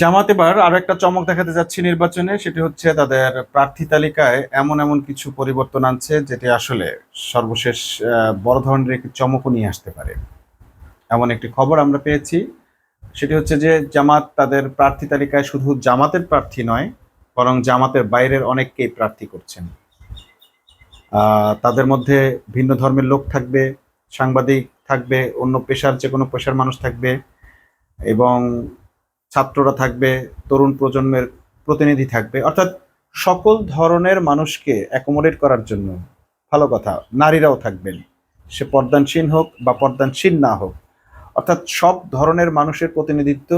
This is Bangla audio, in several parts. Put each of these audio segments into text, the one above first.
জামাত এবার আরও একটা চমক দেখাতে যাচ্ছে নির্বাচনে, সেটি হচ্ছে তাদের প্রার্থী তালিকায় এমন এমন কিছু পরিবর্তন আনছে যেটি আসলে সর্বশেষ বড় ধরনের একটি চমকও নিয়ে আসতে পারে। এমন একটি খবর আমরা পেয়েছি, সেটি হচ্ছে যে জামাত তাদের প্রার্থী তালিকায় শুধু জামাতের প্রার্থী নয়, বরং জামাতের বাইরের অনেককেই প্রার্থী করছেন। তাদের মধ্যে ভিন্ন ধর্মের লোক থাকবে, সাংবাদিক থাকবে, অন্য পেশার যে কোনো পেশার মানুষ থাকবে এবং ছাত্ররা থাকবে, তরুণ প্রজন্মের প্রতিনিধি থাকবে। অর্থাৎ সকল ধরনের মানুষকে অ্যাকোমোডেট করার জন্য ভালো কথা, নারীরাও থাকবেন। সে পর্দানসীন হোক বা পর্দানসীন না হোক। অর্থাৎ সব ধরনের মানুষের প্রতিনিধিত্ব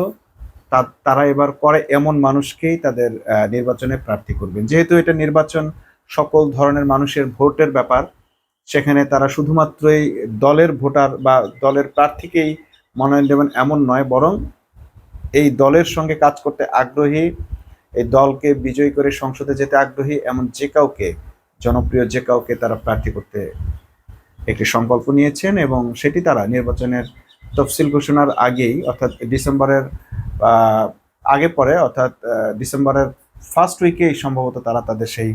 তারা এবার করে এমন মানুষকেই তাদের নির্বাচনে প্রার্থী করবেন। যেহেতু এটা নির্বাচন সকল ধরনের মানুষের ভোটের ব্যাপার, সেখানে তারা শুধুমাত্রই দলের ভোটার বা দলের প্রার্থীকেই মনোনয়ন দেবেন এমন নয়, বরং এই দলের সঙ্গে কাজ করতে আগ্রহী, এই দলকে বিজয়ী করে সংসদে যেতে আগ্রহী এমন যে কাউকে, জনপ্রিয় যে কাউকে তারা প্রার্থী করতে একটি সংকল্প নিয়েছেন এবং সেটি তারা নির্বাচনের তফসিল ঘোষণার আগেই, অর্থাৎ ডিসেম্বরের আগে পরে, অর্থাৎ ডিসেম্বরের ফার্স্ট উইকেই সম্ভবত তারা তাদের সেই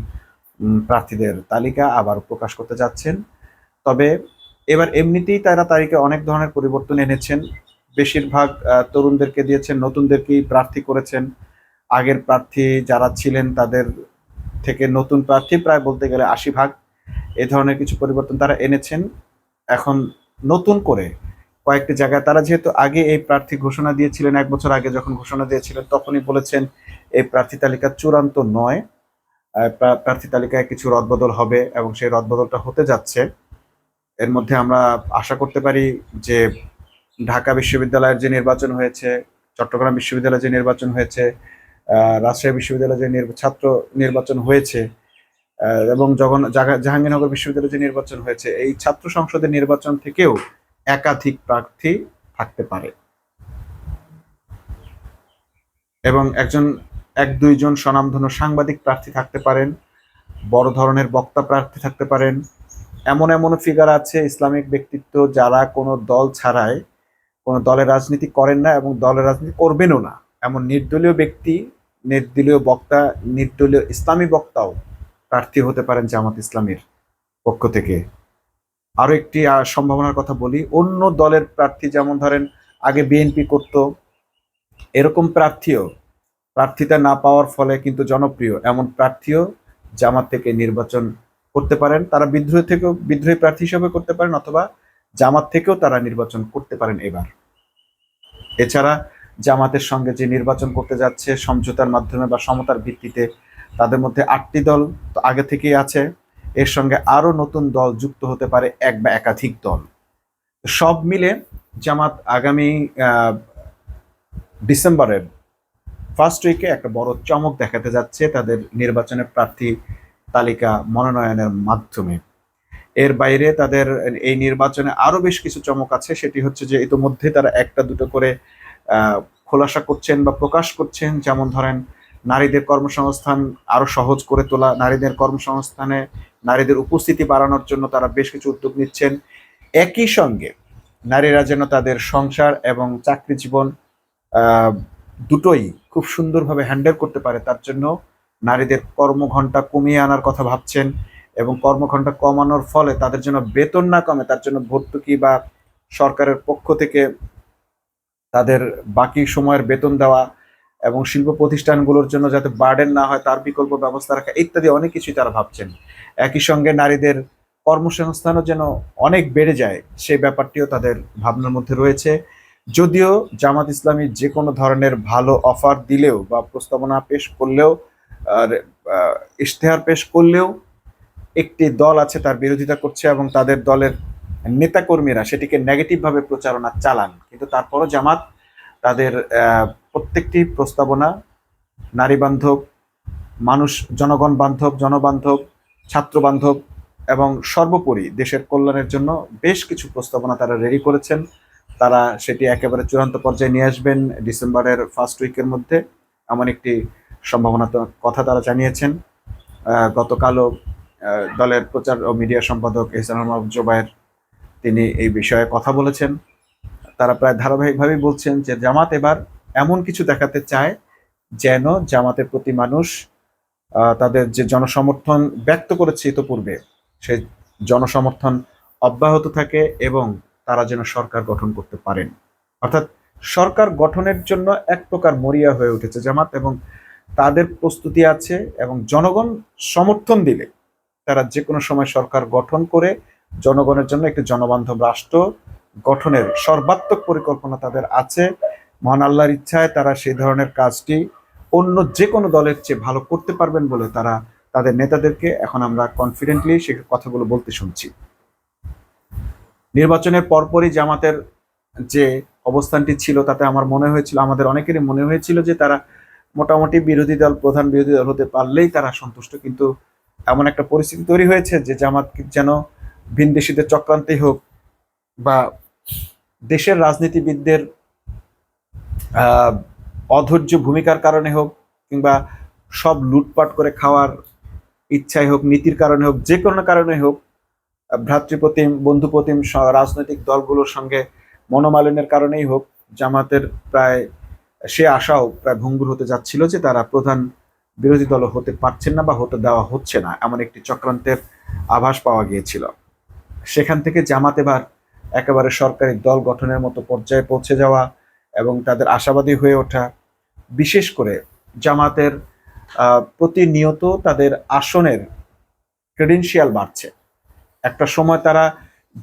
প্রার্থীদের তালিকা আবার প্রকাশ করতে যাচ্ছেন। তবে এবার এমনিতেই তারা তারিখে অনেক ধরনের পরিবর্তন এনেছেন। বেশিরভাগ তরুণদেরকে দিয়েছেন, নতুনদেরকেই প্রার্থী করেছেন। আগের প্রার্থী যারা ছিলেন তাদের থেকে নতুন প্রার্থী প্রায় বলতে গেলে আশি ভাগ। এ ধরনের কিছু পরিবর্তন তারা এনেছেন। এখন নতুন করে কয়েকটি জায়গায় তারা যেহেতু আগে এই প্রার্থী ঘোষণা দিয়েছিলেন, এক বছর আগে যখন ঘোষণা দিয়েছিলেন, তখনই বলেছেন এই প্রার্থী তালিকা চূড়ান্ত নয়। প্রার্থী তালিকায় কিছু রদবদল হবে এবং সেই রদবদলটা হতে যাচ্ছে। এর মধ্যে আমরা আশা করতে পারি যে ঢাকা বিশ্ববিদ্যালয়ের যে নির্বাচন হয়েছে, চট্টগ্রাম বিশ্ববিদ্যালয়ে যে নির্বাচন হয়েছে রাজশাহী বিশ্ববিদ্যালয়ে যে ছাত্র নির্বাচন হয়েছে এবং যখন জাহাঙ্গীরনগর বিশ্ববিদ্যালয়ে যে নির্বাচন হয়েছে, এই ছাত্র সংসদের নির্বাচন থেকেও একাধিক প্রার্থী থাকতে পারে। এবং একজন, এক দুইজন স্বনামধন্য সাংবাদিক প্রার্থী থাকতে পারেন, বড় ধরনের বক্তা প্রার্থী থাকতে পারেন। এমন এমন ফিগার আছে ইসলামিক ব্যক্তিত্ব যারা কোনো দল ছাড়াই কোনো দলের রাজনীতি করেন না এবং দলের রাজনীতি করবেনও না। এমন নির্দলীয় ব্যক্তি, নির্দলীয় বক্তা, নির্দলীয় ইসলামী বক্তাও প্রার্থী হতে পারেন জামাত ইসলামের পক্ষ থেকে। আরও একটি সম্ভাবনার কথা বলি, অন্য দলের প্রার্থী যেমন ধরেন, আগে বিএনপি করত, এরকম প্রার্থীও প্রার্থিতা না পাওয়ার ফলে কিন্তু জনপ্রিয়। এমন প্রার্থীও জামাত থেকে নির্বাচন করতে পারেন, তারা বিদ্রোহ থেকেও বিদ্রোহী প্রার্থী হিসেবে করতে পারেন অথবা জামাত থেকেও তারা নির্বাচন করতে পারেন এবার। এছাড়া জামাতের সঙ্গে যে নির্বাচন করতে যাচ্ছে, সমঝোতার মাধ্যমে বা সমতার ভিত্তিতে, তাদের মধ্যে আটটি দল তো আগে থেকেই আছে। এর সঙ্গে আরও নতুন দল যুক্ত হতে পারে এক বা একাধিক দল। সব মিলে জামাত আগামী ডিসেম্বরের ফার্স্ট উইকে একটা বড় চমক দেখাতে যাচ্ছে তাদের নির্বাচনের প্রার্থী তালিকা মনোনয়নের মাধ্যমে। এর বাইরে তাদের এই নির্বাচনে আরও বেশ কিছু চমক আছে। সেটি হচ্ছে যে ইতোমধ্যে তারা একটা, দুটো করে খোলাসা করছেন বা প্রকাশ করছেন। যেমন ধরেন, নারীদের কর্মসংস্থান আরও সহজ করে তোলা, নারীদের কর্মসংস্থানে নারীদের উপস্থিতি বাড়ানোর জন্য তারা বেশ কিছু উদ্যোগ নিচ্ছেন। একই সঙ্গে নারীরা যেন তাদের সংসার এবং চাকরি জীবন দুটোই খুব সুন্দরভাবে হ্যান্ডেল করতে পারে, তার জন্য নারীদের কর্মঘণ্টা কমিয়ে আনার কথা ভাবছেন। এবং কর্মঘণ্টা কমানোর ফলে তাদের জন্য বেতন না কমে, তার জন্য ভর্তুকি বা সরকারের পক্ষ থেকে তাদের বাকি সময়ের বেতন দেওয়া এবং শিল্প প্রতিষ্ঠানগুলোর জন্য যাতে বার্ডেন না হয়, তার বিকল্প ব্যবস্থা রাখা ইত্যাদি অনেক কিছুই তারা ভাবছেন। একই সঙ্গে নারীদের কর্মসংস্থানও যেন অনেক বেড়ে যায়, সেই ব্যাপারটিও তাদের ভাবনার মধ্যে রয়েছে। যদিও জামাত ইসলামী যে কোনো ধরনের ভালো অফার দিলেও বা প্রস্তাবনা পেশ করলেও আর ইশতেহার পেশ করলেও একটি দল আছে, তার বিরোধিতা করছে এবং তাদের দলের নেতাকর্মীরা সেটিকে নেগেটিভভাবে প্রচারণা চালান। কিন্তু তারপরও জামাত তাদের প্রত্যেকটি প্রস্তাবনা নারী বান্ধব মানুষ, জনগণ বান্ধব, জনবান্ধব, ছাত্র বান্ধব এবং সর্বোপরি দেশের কল্যাণের জন্য বেশ কিছু প্রস্তাবনা তারা রেডি করেছেন। তারা সেটি একেবারে চূড়ান্ত পর্যায়ে নিয়ে আসবেন ডিসেম্বরের ফার্স্ট উইকের মধ্যে। এমন একটি সম্ভাবনা কথা তারা জানিয়েছেন। গতকালও দলের প্রচার ও মিডিয়া সম্পাদক এহসানুল মাহবুব জোবায়ের তিনি এই বিষয়ে কথা বলেছেন। তারা প্রায় ধারাবাহিকভাবেই বলছেন যে জামাত এবার এমন কিছু দেখাতে চায় যেন জামাতের প্রতি মানুষ তাদের যে জনসমর্থন ব্যক্ত করেছে ইতোপূর্বে, সেই জনসমর্থন অব্যাহত থাকে এবং তারা যেন সরকার গঠন করতে পারেন। অর্থাৎ সরকার গঠনের জন্য এক প্রকার মরিয়া হয়ে উঠেছে জামাত এবং তাদের প্রস্তুতি আছে এবং জনগণ সমর্থন দিলে তারা যে কোনো সময় সরকার গঠন করে জনগণের জন্য একটি জনবান্ধব রাষ্ট্র গঠনের সর্বাত্মক পরিকল্পনা তাদের আছে। মহান আল্লাহর ইচ্ছায় তারা সেই ধরনের কাজটি অন্য যে কোনো দলের চেয়ে ভালো করতে পারবেন বলে তারা তাদের নেতাদেরকে এখন আমরা কনফিডেন্টলি সে কথাগুলো বলতে শুনছি। নির্বাচনের পরপরই জামাতের যে অবস্থানটি ছিল তাতে আমার মনে হয়েছিল, আমাদের অনেকেরই মনে হয়েছিল যে তারা মোটামুটি বিরোধী দল, প্রধান বিরোধী দল হতে পারলেই তারা সন্তুষ্ট। কিন্তু এমন একটা পরিস্থিতি তৈরি হয়েছে যে জামাত যেন ভিনদেশিদের চক্রান্তেই হোক বা দেশের রাজনীতিবিদদের অধৈর্য ভূমিকার কারণে হোক কিংবা সব লুটপাট করে খাওয়ার ইচ্ছাই হোক, নীতির কারণে হোক, যে কোনো কারণে হোক, ভ্রাতৃপ্রতিম, বন্ধুপ্রতিম রাজনৈতিক দলগুলোর সঙ্গে মনোমালিনের কারণেই হোক জামাতের প্রায় সে আশাও প্রায় ভঙ্গুর হতে যাচ্ছিল যে তারা প্রধান বিরোধী দল হতে পারছেন না বা হতে দেওয়া হচ্ছে না, এমন একটি চক্রান্তের আভাস পাওয়া গিয়েছিল। সেখান থেকে জামাত এবার একেবারে সরকারি দল গঠনের মতো পর্যায়ে পৌঁছে যাওয়া এবং তাদের আশাবাদী হয়ে ওঠা, বিশেষ করে জামাতের প্রতিনিয়ত তাদের আসনের ক্রেডেন্সিয়াল বাড়ছে। একটা সময় তারা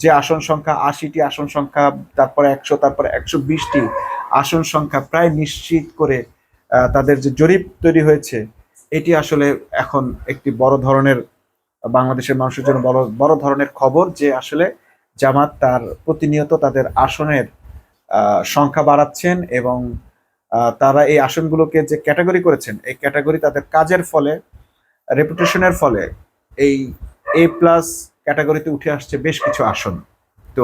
যে আসন সংখ্যা আশিটি আসন সংখ্যা, তারপরে একশো তারপরে একশো বিশটি আসন সংখ্যা প্রায় নিশ্চিত করে তাদের যে জরিপ তৈরি হয়েছে এটি আসলে এখন একটি বড় ধরনের, বাংলাদেশের মানুষের জন্য বড় বড় ধরনের খবর যে আসলে জামাত তার প্রতিনিয়ত তাদের আসনের সংখ্যা বাড়াচ্ছেন এবং তারা এই আসনগুলোকে যে ক্যাটাগরি করেছেন, এই ক্যাটাগরি তাদের কাজের ফলে, রেপুটেশনের ফলে এই এ প্লাস ক্যাটাগরিতে উঠে আসছে বেশ কিছু আসন। তো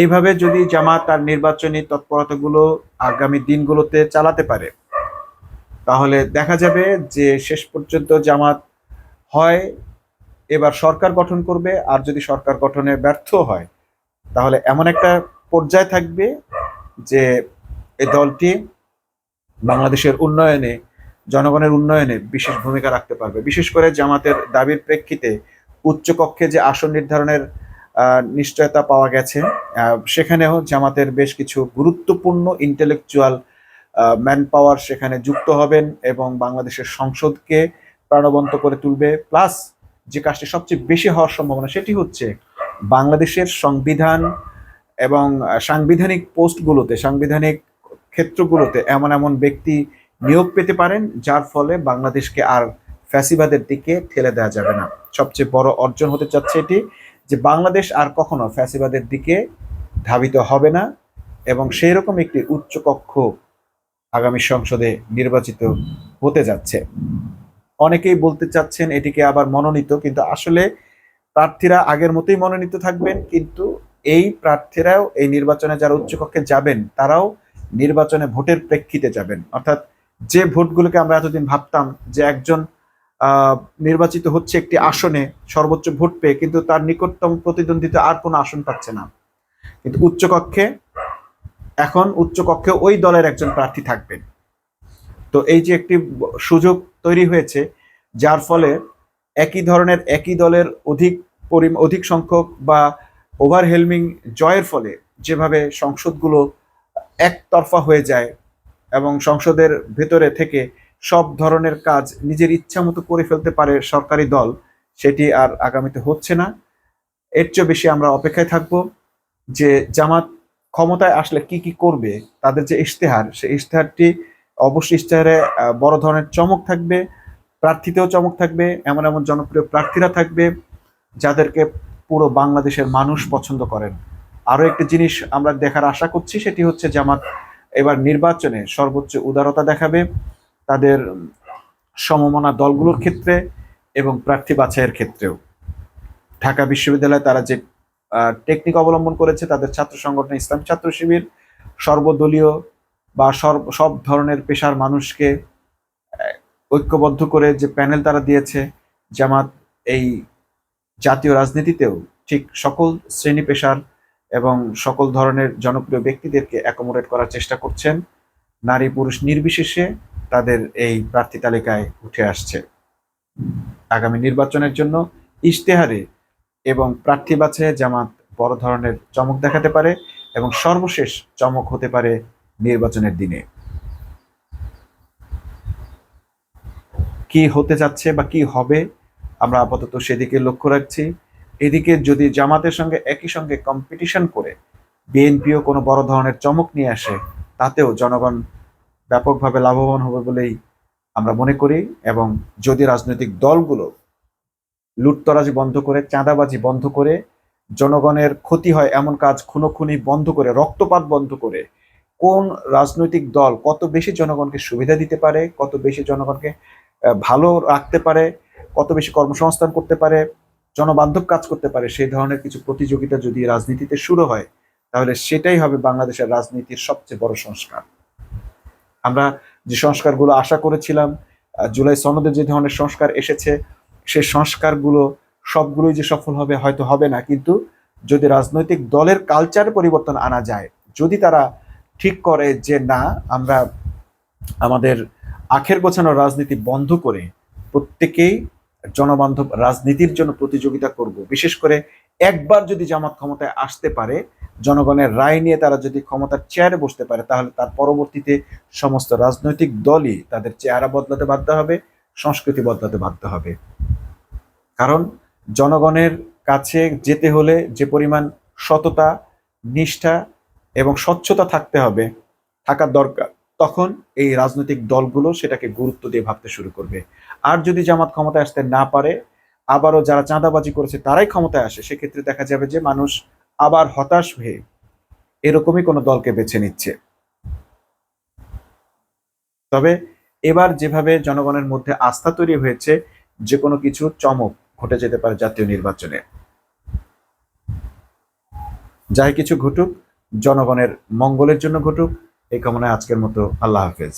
এইভাবে যদি জামাত তার নির্বাচনী তৎপরতাগুলো আগামী দিনগুলোতে চালাতে পারে তাহলে দেখা যাবে যে শেষ পর্যন্ত জামাত হয়, এবার সরকার গঠন করবে, আর যদি সরকার গঠনে ব্যর্থ হয়, তাহলে এমন একটা পর্যায় থাকবে যে এই দলটি বাংলাদেশের উন্নয়নে, জনগণের উন্নয়নে বিশেষ ভূমিকা রাখতে পারবে। বিশেষ করে জামাতের দাবির প্রেক্ষিতে উচ্চকক্ষে যে আসন নির্ধারণের নিশ্চয়তা পাওয়া গেছে সেখানেও জামাতের বেশ কিছু গুরুত্বপূর্ণ ইন্টেলেকচুয়াল ম্যান পাওয়ার সেখানে যুক্ত হবেন এবং বাংলাদেশের সংসদকে প্রাণবন্ত করে তুলবে। প্লাস যে কাজটি সবচেয়ে বেশি হওয়ার সম্ভাবনা সেটি হচ্ছে বাংলাদেশের সংবিধান এবং সাংবিধানিক পোস্টগুলোতে, সাংবিধানিক ক্ষেত্রগুলোতে এমন এমন ব্যক্তি নিয়োগ পেতে পারেন, যার ফলে বাংলাদেশকে আর ফ্যাসিবাদের দিকে ঠেলে দেওয়া যাবে না। সবচেয়ে বড় অর্জন হতে চাচ্ছে এটি যে বাংলাদেশ আর কখনো ফ্যাসিবাদের দিকে ধাবিত হবে না এবং সেই রকম একটি উচ্চ কক্ষ আগামী সংসদে নির্বাচিত হতে যাচ্ছে। অনেকেই বলতে চাচ্ছেন এটিকে আবার মনোনীত, কিন্তু আসলে প্রার্থীরা আগের মতোই মনোনীত থাকবেন, কিন্তু এই প্রার্থীরাও এই নির্বাচনে যারা উচ্চকক্ষে যাবেন, তারাও নির্বাচনে ভোটের প্রেক্ষিতে যাবেন। অর্থাৎ যে ভোটগুলোকে আমরা এতদিন ভাবতাম যে একজন নির্বাচিত হচ্ছে একটি আসনে সর্বোচ্চ ভোট পেয়ে, কিন্তু তার নিকটতম প্রতিদ্বন্দ্বিতা আর কোনো আসন পাচ্ছে না। কিন্তু উচ্চকক্ষে এখন উচ্চকক্ষে ওই দলের একজন প্রার্থী থাকবেন। তো এই যে একটি সুযোগ তৈরি হয়েছে, যার ফলে একই ধরনের একই দলের অধিক পরিম, অধিক সংখ্যক বা ওভারহেলমিং জয়ের ফলে যেভাবে সংসদগুলো একতরফা হয়ে যায় এবং সংসদের ভেতরে থেকে সব ধরনের কাজ নিজের ইচ্ছা মতো করে ফেলতে পারে সরকারি দল, সেটি আর আগামীতে হচ্ছে না। এর চেয়ে বেশি আমরা অপেক্ষায় থাকব যে জামাত ক্ষমতায় আসলে কি কি করবে, তাদের যে ইশতেহার, সেই ইশতেহারটি অবশ্যই ইশতেহারে বড় ধরনের চমক থাকবে, প্রার্থীতেও চমক থাকবে, এমন এমন জনপ্রিয় প্রার্থীরা থাকবে যাদেরকে পুরো বাংলাদেশের মানুষ পছন্দ করেন। আরও একটি জিনিস আমরা দেখার আশা করছি, সেটি হচ্ছে জামাত এবার নির্বাচনে সর্বোচ্চ উদারতা দেখাবে তাদের সমমনা দলগুলোর ক্ষেত্রে এবং প্রার্থী বাছাইয়ের ক্ষেত্রেও। ঢাকা বিশ্ববিদ্যালয়ে তারা যে টেকনিক অবলম্বন করেছে তাদের ছাত্র সংগঠন ইসলাম ছাত্র শিবির। সর্বদলীয় বা সর্ব সব ধরনের পেশার মানুষকে ঐক্যবদ্ধ করে যে প্যানেল তারা দিয়েছে, জামাত এই জাতীয় রাজনীতিতেও ঠিক সকল শ্রেণি পেশার এবং সকল ধরনের জনপ্রিয় ব্যক্তিদেরকে অ্যাকোমোডেট করার চেষ্টা করছেন। নারী পুরুষ নির্বিশেষে তাদের এই প্রার্থী তালিকায় উঠে আসছে। আগামী নির্বাচনের জন্য ইশতেহারে এবং প্রার্থী বাছাইয়ে জামাত বড় ধরনের চমক দেখাতে পারে এবং সর্বশেষ চমক হতে পারে নির্বাচনের দিনে। কি হতে যাচ্ছে বা কি হবে, আমরা আপাতত সেদিকে লক্ষ্য রাখছি। এদিকে যদি জামাতের সঙ্গে একই সঙ্গে কম্পিটিশন করে বিএনপিও কোনো বড় ধরনের চমক নিয়ে আসে, তাতেও জনগণ ব্যাপকভাবে লাভবান হবে বলেই আমরা মনে করি এবং যদি রাজনৈতিক দলগুলো লুটতরাজি বন্ধ করে, চাঁদাবাজি বন্ধ করে, জনগণের ক্ষতি হয় এমন কাজ খুনোখুনি বন্ধ করে, রক্তপাত বন্ধ করে, কোন রাজনৈতিক দল কত বেশি জনগণকে সুবিধা দিতে পারে, কত বেশি জনগণকে ভালো রাখতে পারে, কত বেশি কর্মসংস্থান করতে পারে, জনবান্ধব কাজ করতে পারে, সেই ধরনের কিছু প্রতিযোগিতা যদি রাজনীতিতে শুরু হয়, তাহলে সেটাই হবে বাংলাদেশের রাজনীতির সবচেয়ে বড় সংস্কার। আমরা যে সংস্কারগুলো আশা করেছিলাম জুলাই সনদে যে ধরনের সংস্কার এসেছে সেই সংস্কারগুলো সবগুলোই যে সফল হবে, হয়তো হবে না। কিন্তু যদি রাজনৈতিক দলের কালচার পরিবর্তন আনা যায়, যদি তারা ঠিক করে যে না, আমরা আমাদের আখের গোছানো রাজনীতি বন্ধ করে প্রত্যেকেই জনবান্ধব রাজনীতির জন্য প্রতিযোগিতা করব, বিশেষ করে একবার যদি জামাত ক্ষমতায় আসতে পারে, জনগণের রায় নিয়ে তারা যদি ক্ষমতার চেয়ারে বসতে পারে, তাহলে তার পরবর্তীতে সমস্ত রাজনৈতিক দলই তাদের চেহারা বদলাতে বাধ্য হবে। সংস্কৃতি বদলাতে বাধ্য হবে। কারণ জনগণের কাছে যেতে হলে যে পরিমাণ সততা, নিষ্ঠা এবং স্বচ্ছতা থাকতে হবে, থাকার দরকার, তখন এই রাজনৈতিক দলগুলো সেটাকে গুরুত্ব দিয়ে ভাবতে শুরু করবে। আর যদি জামাত ক্ষমতায় আসতে না পারে, আবারও যারা চাঁদাবাজি করেছে তারাই ক্ষমতায় আসে, সেক্ষেত্রে দেখা যাবে যে মানুষ আবার হতাশ হয়ে এরকমই কোনো দলকে বেছে নিচ্ছে। তবে এবার যেভাবে জনগণের মধ্যে আস্থা তৈরি হয়েছে যে কোনো কিছু চমক ঘটে যেতে পারে জাতীয় নির্বাচনে। যাই কিছু ঘটুক, জনগণের মঙ্গলের জন্য ঘটুক, এই কামনায় আজকের মতো আল্লাহ হাফেজ।